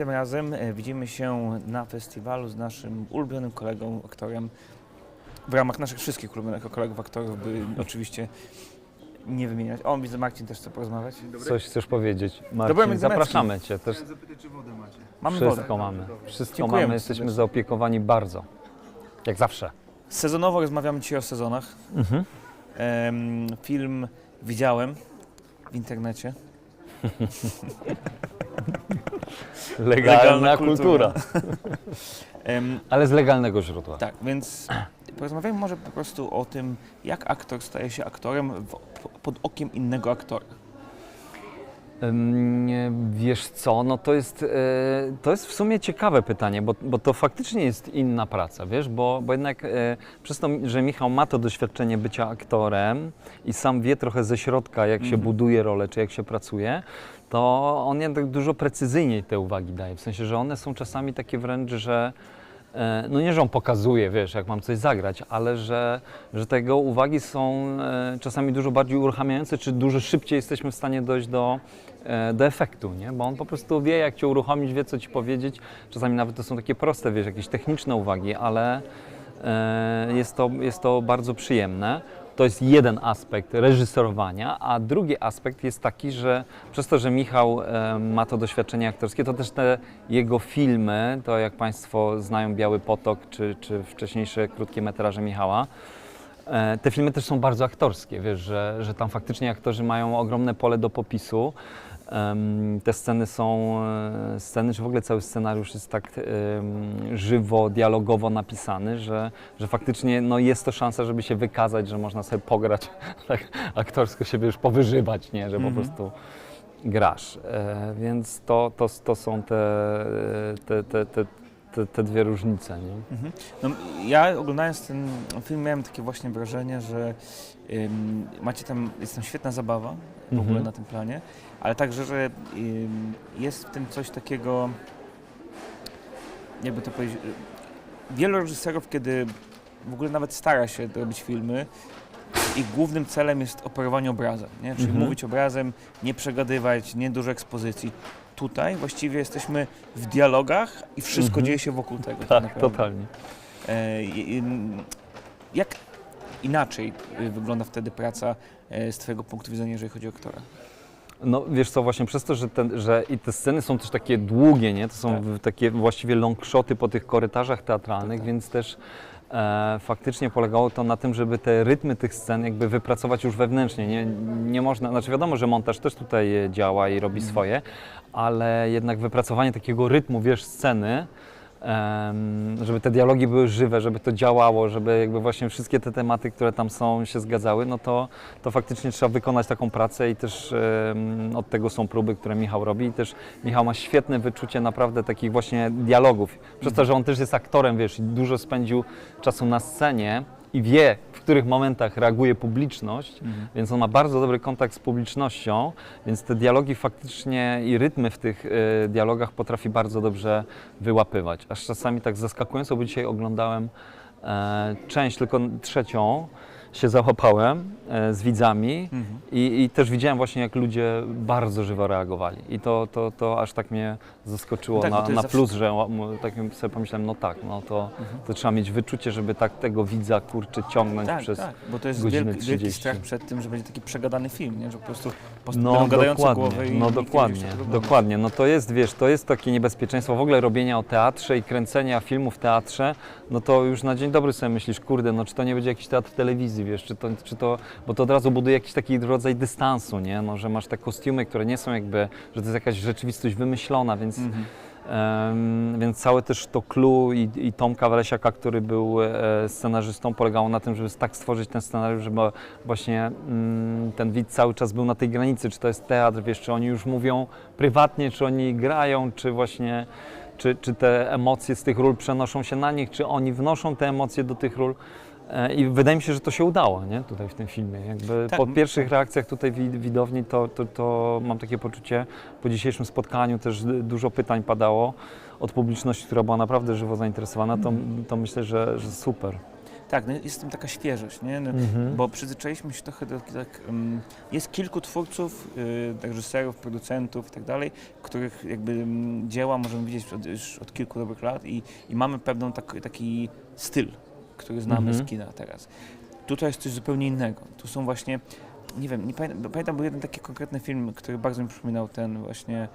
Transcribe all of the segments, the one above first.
Tym razem e, widzimy się na festiwalu z naszym ulubionym kolegą, aktorem. W ramach naszych wszystkich ulubionych kolegów aktorów, by oczywiście nie wymieniać. O, widzę, Marcin też chce porozmawiać. Coś chcesz powiedzieć? Marcin, zapraszamy Cię. Też Chciałem zapytać, czy wodę macie? Mamy wszystko wodę. mamy. Wszystko Dziękujemy mamy, jesteśmy zaopiekowani bardzo. Jak zawsze. Sezonowo rozmawiamy dzisiaj o sezonach. Mhm. Em, film widziałem w internecie. Legalna, kultura. Em, Ale z legalnego źródła. tak, więc porozmawiajmy może po prostu o tym, jak aktor staje się aktorem w, pod okiem innego aktora. Wiesz co, no to jest, e, to jest w sumie ciekawe pytanie, bo, bo to faktycznie jest inna praca, wiesz, bo, bo jednak e, przez to, że Michał ma to doświadczenie bycia aktorem i sam wie trochę ze środka, jak się Mhm. buduje rolę, czy jak się pracuje, to on jednak dużo precyzyjniej te uwagi daje, w sensie, że one są czasami takie wręcz, że no nie, że on pokazuje, wiesz, jak mam coś zagrać, ale że, że te jego uwagi są e, czasami dużo bardziej uruchamiające, czy dużo szybciej jesteśmy w stanie dojść do, e, do efektu, nie? Bo on po prostu wie, jak cię uruchomić, wie, co ci powiedzieć. Czasami nawet to są takie proste, wiesz, jakieś techniczne uwagi, ale e, jest to, jest to bardzo przyjemne. To jest jeden aspekt reżyserowania, a drugi aspekt jest taki, że przez to, że Michał ma to doświadczenie aktorskie, to też te jego filmy, to jak Państwo znają Biały Potok, czy, czy wcześniejsze krótkie metraże Michała, E, Te filmy też są bardzo aktorskie, wiesz, że, że tam faktycznie aktorzy mają ogromne pole do popisu. Te sceny są, e, sceny, czy w ogóle cały scenariusz jest tak żywo, dialogowo napisany, że, że faktycznie no, jest to szansa, żeby się wykazać, że można sobie pograć, tak aktorsko siebie już powyżywać, nie, że Mhm. po prostu grasz. E, Więc to, to, to są te, te, te, te, te, te dwie różnice, nie? Mhm. No, ja oglądając ten film miałem takie właśnie wrażenie, że ym, macie tam, jest tam świetna zabawa w Mhm. ogóle na tym planie, ale także, że ym, jest w tym coś takiego, jakby to powiedzieć, wielu reżyserów, kiedy w ogóle nawet stara się robić filmy, ich głównym celem jest operowanie obrazem, nie? czyli Mhm. mówić obrazem, nie przegadywać, nie dużo ekspozycji. Tutaj właściwie jesteśmy w dialogach i wszystko Mhm. dzieje się wokół tego. tak Tak, totalnie. E, Jak inaczej y, wygląda wtedy praca e, z Twojego punktu widzenia, jeżeli chodzi o aktora? No wiesz co, właśnie przez to, że, ten, że i te sceny są też takie długie, nie? To są Tak. takie właściwie long shoty po tych korytarzach teatralnych, Tak, tak. więc też e, faktycznie polegało to na tym, żeby te rytmy tych scen jakby wypracować już wewnętrznie. Nie, nie można, znaczy wiadomo, że montaż też tutaj e, działa i robi Mhm. swoje, ale jednak wypracowanie takiego rytmu, wiesz, sceny, żeby te dialogi były żywe, żeby to działało, żeby jakby właśnie wszystkie te tematy, które tam są, się zgadzały, no to, to faktycznie trzeba wykonać taką pracę i też od tego są próby, które Michał robi i też Michał ma świetne wyczucie naprawdę takich właśnie dialogów. Przez to, że on też jest aktorem, wiesz, i dużo spędził czasu na scenie i wie, w których momentach reaguje publiczność, więc on ma bardzo dobry kontakt z publicznością, więc te dialogi faktycznie i rytmy w tych e, dialogach potrafi bardzo dobrze wyłapywać. Aż czasami tak zaskakująco, bo dzisiaj oglądałem e, część, tylko trzecią, się załapałem e, z widzami Mhm. i, i też widziałem właśnie, jak ludzie bardzo żywo reagowali. I to, to, to aż tak mnie zaskoczyło No tak, na, na plus, że tak sobie pomyślałem, no tak, no to, to trzeba mieć wyczucie, żeby tak tego widza kurczę ciągnąć Tak, przez tak, bo to jest godziny wielki, wielki 30. strach przed tym, że będzie taki przegadany film, nie? że po prostu No dokładnie, głowy i no nie będzie dokładnie, dokładnie. No to jest, wiesz, to jest takie niebezpieczeństwo w ogóle robienia o teatrze i kręcenia filmu w teatrze, no to już na dzień dobry sobie myślisz, kurde, no czy to nie będzie jakiś teatr telewizji, wiesz, czy to, czy to bo to od razu buduje jakiś taki rodzaj dystansu, nie, no, że masz te kostiumy, które nie są jakby, że to jest jakaś rzeczywistość wymyślona, więc Mhm. Em, więc całe też to clue i, i Tomka Walesiaka, który był e, scenarzystą, polegało na tym, żeby tak stworzyć ten scenariusz, żeby właśnie mm, ten widz cały czas był na tej granicy, czy to jest teatr, wiesz, czy oni już mówią prywatnie, czy oni grają, czy właśnie, czy, czy te emocje z tych ról przenoszą się na nich, czy oni wnoszą te emocje do tych ról. E, I wydaje mi się, że to się udało, nie? Tutaj w tym filmie. Jakby Tak, po pierwszych reakcjach tutaj wi- widowni to, to, to mam takie poczucie, po dzisiejszym spotkaniu też dużo pytań padało od publiczności, która była naprawdę żywo zainteresowana, to, to myślę, że, że super. Tak, no jest w tym taka świeżość, nie? No, Mhm. Bo przyzwyczailiśmy się trochę do tak, um, jest kilku twórców, y, reżyserów, producentów i tak dalej, których jakby mm, dzieła możemy widzieć od, już od kilku dobrych lat i, i mamy pewną tak, taki styl, który znamy Mhm. z kina teraz. Tutaj jest coś zupełnie innego. Tu są właśnie, nie wiem, nie pamiętam, pamiętam był jeden taki konkretny film, który bardzo mi przypominał ten właśnie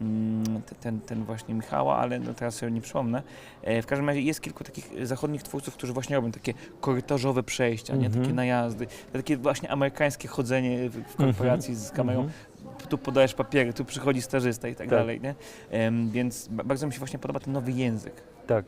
mm, te- ten, ten właśnie Michała, ale no teraz sobie nie przypomnę. E, w każdym razie jest kilku takich zachodnich twórców, którzy właśnie robią takie korytarzowe przejścia, nie Mhm. takie najazdy, takie właśnie amerykańskie chodzenie w, w korporacji z kamerą. Mhm. Tu podajesz papiery, tu przychodzi starzysta i tak, Tak. dalej, nie? Em, więc ba- bardzo mi się właśnie podoba ten nowy język. Tak.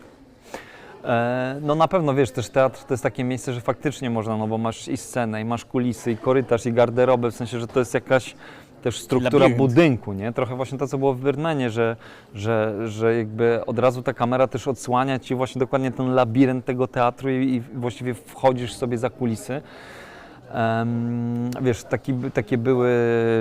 E, No na pewno wiesz, też teatr to jest takie miejsce, że faktycznie można, no bo masz i scenę, i masz kulisy, i korytarz, i garderobę, w sensie, że to jest jakaś też struktura Labirynt. budynku, nie? Trochę właśnie to, co było w Birdmanie, że, że, że jakby od razu ta kamera też odsłania ci właśnie dokładnie ten labirynt tego teatru i, i właściwie wchodzisz sobie za kulisy. Em, wiesz, taki, takie były,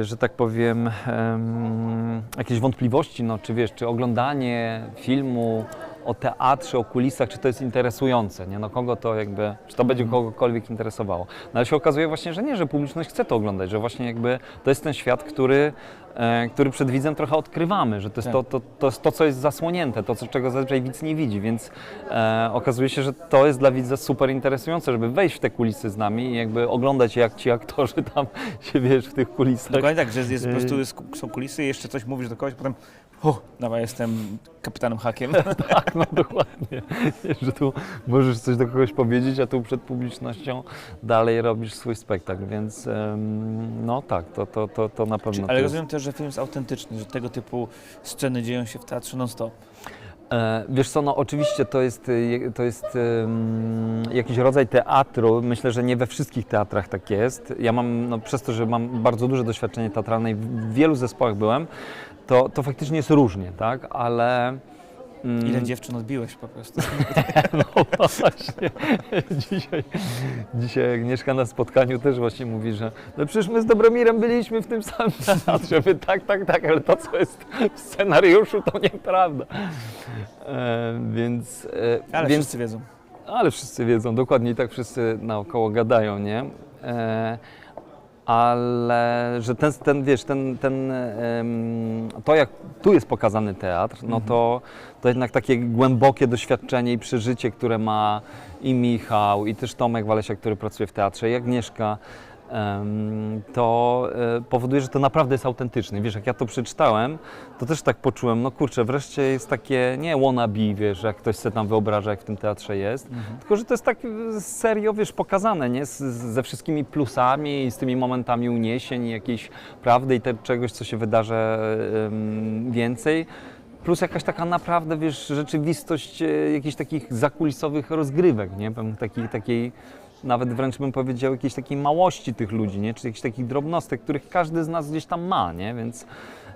że tak powiem, em, jakieś wątpliwości, no, czy wiesz, czy oglądanie filmu o teatrze, o kulisach, czy to jest interesujące, nie? No kogo to jakby, czy to będzie kogokolwiek interesowało. No ale się okazuje właśnie, że nie, że publiczność chce to oglądać, że właśnie jakby to jest ten świat, który, który przed widzem trochę odkrywamy, że to jest, Tak. to, to, to jest to, co jest zasłonięte, to, czego zazwyczaj widz nie widzi, więc e, okazuje się, że to jest dla widza super interesujące, żeby wejść w te kulisy z nami i jakby oglądać, jak ci aktorzy tam się, wiesz, w tych kulisach. Dokładnie tak, że jest, po prostu Yy. jest, są kulisy, jeszcze coś mówisz do kogoś, potem oh, dawaj, jestem kapitanem hakiem. Tak, no dokładnie. Że tu możesz coś do kogoś powiedzieć, a tu przed publicznością dalej robisz swój spektakl, więc no tak, to, to, to, to na pewno. Czy, to ale jest- rozumiem też, że film jest autentyczny, że tego typu sceny dzieją się w teatrze non-stop. E, Wiesz co, no oczywiście to jest, y, to jest ym, jakiś rodzaj teatru. Myślę, że nie we wszystkich teatrach tak jest. Ja mam, no, przez to, że mam bardzo duże doświadczenie teatralne i w wielu zespołach byłem, to, to faktycznie jest różnie, tak? Ale... mm, Ile dziewczyn odbiłeś po prostu? No właśnie. Dzisiaj, dzisiaj Agnieszka na spotkaniu też właśnie mówi, że no przecież my z Dobromirem byliśmy w tym samym teatrze. My, tak, tak, tak, ale to, co jest w scenariuszu, to nieprawda. E, więc, e, Ale więc wszyscy wiedzą. ale wszyscy wiedzą, dokładnie i tak wszyscy naokoło gadają, nie? E, ale że ten, ten wiesz, ten, ten, to jak tu jest pokazany teatr, no to, to jednak takie głębokie doświadczenie i przeżycie, które ma i Michał, i też Tomek Walesiak, który pracuje w teatrze, i Agnieszka, to e, powoduje, że to naprawdę jest autentyczne. Wiesz, jak ja to przeczytałem, to też tak poczułem, no kurczę, wreszcie jest takie, nie wannabe, wiesz, jak ktoś sobie tam wyobraża, jak w tym teatrze jest, tylko, że to jest tak e, serio, wiesz, pokazane, nie? Z, ze wszystkimi plusami i z tymi momentami uniesień, i jakiejś prawdy i te, czegoś, co się wydarzy więcej. Plus jakaś taka naprawdę, wiesz, rzeczywistość e, jakichś takich zakulisowych rozgrywek, nie? Takiej, takiej, nawet wręcz bym powiedział, jakiejś takiej małości tych ludzi, nie? Czy jakichś takich drobnostek, których każdy z nas gdzieś tam ma, nie? Więc,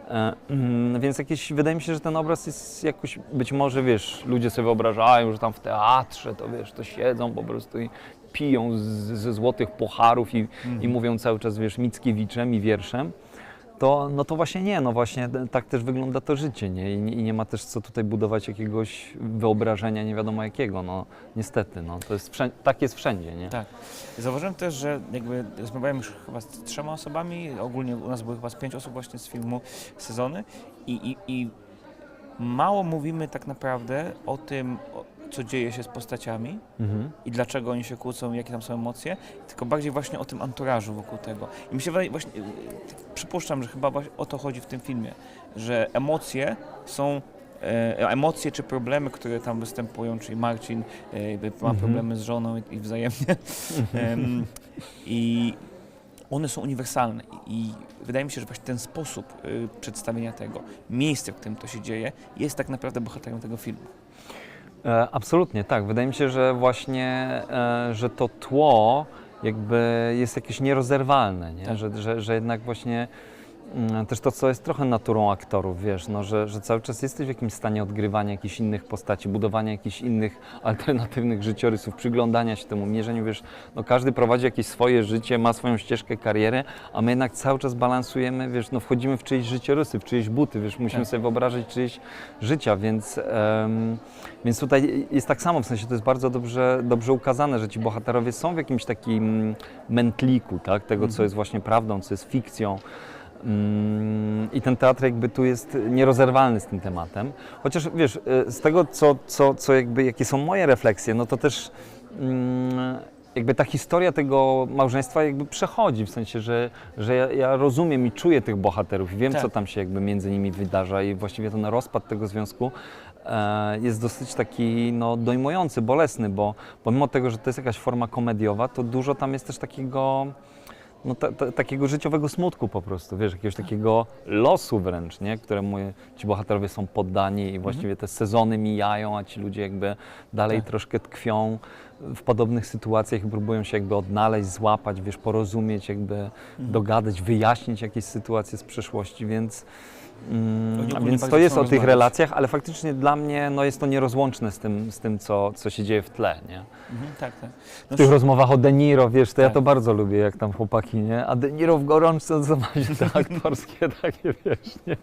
e, mm, więc jakieś, wydaje mi się, że ten obraz jest jakoś, być może, wiesz, ludzie sobie wyobrażają, że tam w teatrze to, wiesz, to siedzą po prostu i piją z, ze złotych pocharów i, i mówią cały czas, wiesz, Mickiewiczem i wierszem to, no to właśnie nie, no właśnie tak też wygląda to życie, nie? I, I nie ma też co tutaj budować jakiegoś wyobrażenia nie wiadomo jakiego, no niestety, no to jest wszędzie, tak jest wszędzie, nie? Tak. Zauważyłem też, że jakby rozmawiałem już chyba z trzema osobami, ogólnie u nas było chyba z pięć osób właśnie z filmu Sezony i, i, i mało mówimy tak naprawdę o tym, co dzieje się z postaciami Mhm. i dlaczego oni się kłócą, jakie tam są emocje, tylko bardziej właśnie o tym anturażu wokół tego. I mi się wydaje, właśnie, yy, przypuszczam, że chyba o to chodzi w tym filmie, że emocje są e, emocje czy problemy, które tam występują, czyli Marcin e, ma Mhm. problemy z żoną i, wzajemnie. Em, I one są uniwersalne i wydaje mi się, że właśnie ten sposób y, przedstawienia tego, miejsce, w którym to się dzieje, jest tak naprawdę bohaterem tego filmu. E, absolutnie, tak. Wydaje mi się, że właśnie, e, że to tło jakby jest jakieś nierozerwalne, nie? Tak. Że, że, że jednak właśnie też to, co jest trochę naturą aktorów, wiesz, no, że, że cały czas jesteś w jakimś stanie odgrywania jakichś innych postaci, budowania jakichś innych alternatywnych życiorysów, przyglądania się temu, mierzeniu, wiesz, no każdy prowadzi jakieś swoje życie, ma swoją ścieżkę, karierę, a my jednak cały czas balansujemy, wiesz, no wchodzimy w czyjeś życiorysy, w czyjeś buty, wiesz, musimy Tak. sobie wyobrazić czyjeś życia, więc, em, więc tutaj jest tak samo, w sensie to jest bardzo dobrze, dobrze ukazane, że ci bohaterowie są w jakimś takim mętliku, tak, tego, co Mhm. jest właśnie prawdą, co jest fikcją. Mm, I ten teatr jakby tu jest nierozerwalny z tym tematem. Chociaż wiesz, y, z tego co, co, co jakby, jakie są moje refleksje, no to też mm, jakby ta historia tego małżeństwa jakby przechodzi, w sensie, że, że ja, ja rozumiem i czuję tych bohaterów i wiem, Tak. co tam się jakby między nimi wydarza i właściwie ten rozpad tego związku e, jest dosyć taki no, dojmujący, bolesny, bo pomimo tego, że to jest jakaś forma komediowa, to dużo tam jest też takiego no, ta, ta, takiego życiowego smutku po prostu, wiesz, jakiegoś takiego losu wręcz, nie? któremu ci bohaterowie są poddani i właściwie te sezony mijają, a ci ludzie jakby dalej Tak. troszkę tkwią w podobnych sytuacjach i próbują się jakby odnaleźć, złapać, wiesz, porozumieć, jakby dogadać, wyjaśnić jakieś sytuacje z przeszłości, więc, mm, a ogólnie więc to jest o tych relacjach, ale faktycznie dla mnie no, jest to nierozłączne z tym, z tym co, co się dzieje w tle, nie? Mhm, tak, tak. W No, tych rozmowach o De Niro, wiesz, to ja Tak. to bardzo lubię, jak tam chłopaki, nie? A De Niro w gorączce, to ma się te aktorskie takie, wiesz, nie?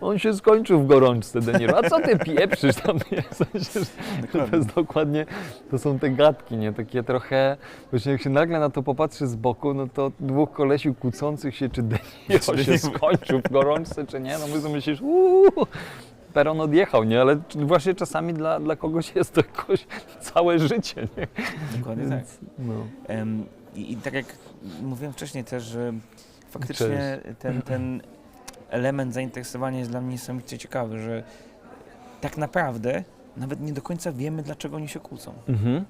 On się skończył w gorączce, De Niro. A co ty pieprzysz tam, nie? W sensie, to jest dokładnie, to są te gadki, nie? Takie trochę, właśnie jak się nagle na to popatrzy z boku, no to dwóch kolesił kłócących się, czy De Niro Czy się skończył w gorączce, czy nie? No my sobie myślisz, uuu, peron odjechał, nie? Ale właśnie czasami dla, dla kogoś jest to jakoś całe życie, nie? Dokładnie tak. Więc, no. Em, i, I tak jak mówiłem wcześniej też, że faktycznie ten, ten element zainteresowania jest dla mnie niesamowicie ciekawy, że tak naprawdę nawet nie do końca wiemy, dlaczego oni się kłócą. Mhm.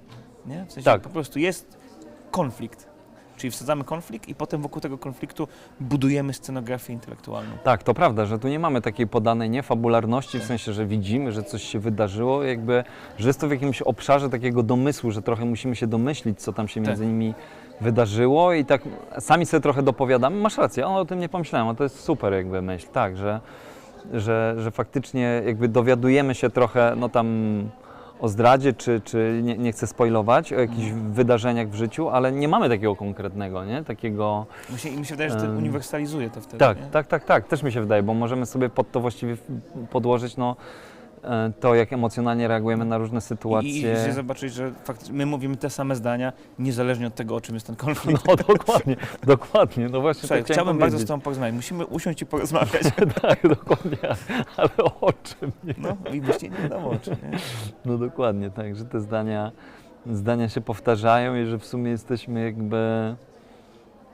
Nie? W sensie Tak. po prostu jest konflikt. Czyli wsadzamy konflikt i potem wokół tego konfliktu budujemy scenografię intelektualną. Tak, to prawda, że tu nie mamy takiej podanej niefabularności, w sensie, że widzimy, że coś się wydarzyło, jakby, że jest to w jakimś obszarze takiego domysłu, że trochę musimy się domyślić, co tam się między Tak. nimi wydarzyło i tak sami sobie trochę dopowiadamy. Masz rację, o, o tym nie pomyślałem, a to jest super jakby myśl, tak, że, że, że faktycznie jakby dowiadujemy się trochę, no tam o zdradzie, czy, czy nie, nie chcę spoilować, o jakichś Mhm. wydarzeniach w życiu, ale nie mamy takiego konkretnego, nie? Takiego... Mi się, mi się wydaje, że to uniwersalizuje to wtedy. Tak, nie? tak, tak, tak, też mi się wydaje, bo możemy sobie pod to właściwie podłożyć no, to, jak emocjonalnie reagujemy na różne I, sytuacje. i zobaczyć, że faktycznie my mówimy te same zdania, niezależnie od tego, o czym jest ten konflikt. No dokładnie, dokładnie, no właśnie Słuchaj, chciałbym bardzo z. Tobą porozmawiać. Musimy usiąść i porozmawiać. tak, dokładnie, ale o czym nie? No i właśnie nie wiadomo, czy nie. No dokładnie, tak, że te zdania, zdania się powtarzają i że w sumie jesteśmy jakby...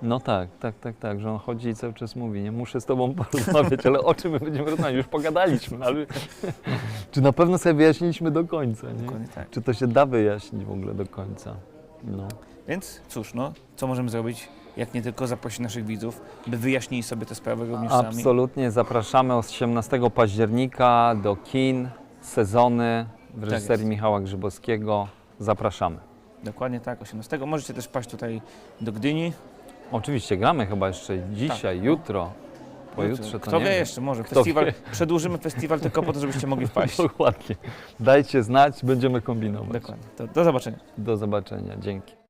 No tak, tak, tak, tak, że on chodzi i cały czas mówi, nie muszę z tobą porozmawiać, ale o czym my będziemy rozmawiać? Już pogadaliśmy, ale czy na pewno sobie wyjaśniliśmy do końca, nie? Dokładnie tak. Czy to się da wyjaśnić w ogóle do końca? No. Więc cóż, no, co możemy zrobić, jak nie tylko zaprosić naszych widzów, by wyjaśnili sobie te sprawy również sami. Absolutnie zapraszamy 18 października do kin, sezony w Tak reżyserii jest. Michała Grzybowskiego. Zapraszamy. Dokładnie tak, 18. Możecie też paść tutaj do Gdyni. Oczywiście gramy chyba jeszcze dzisiaj, jutro, pojutrze to Kto nie wie jeszcze, może. Kto Festiwal, wie. przedłużymy festiwal tylko po to, żebyście mogli wpaść. Dokładnie. Dajcie znać, będziemy kombinować. Dokładnie. To, do zobaczenia. Do zobaczenia. Dzięki.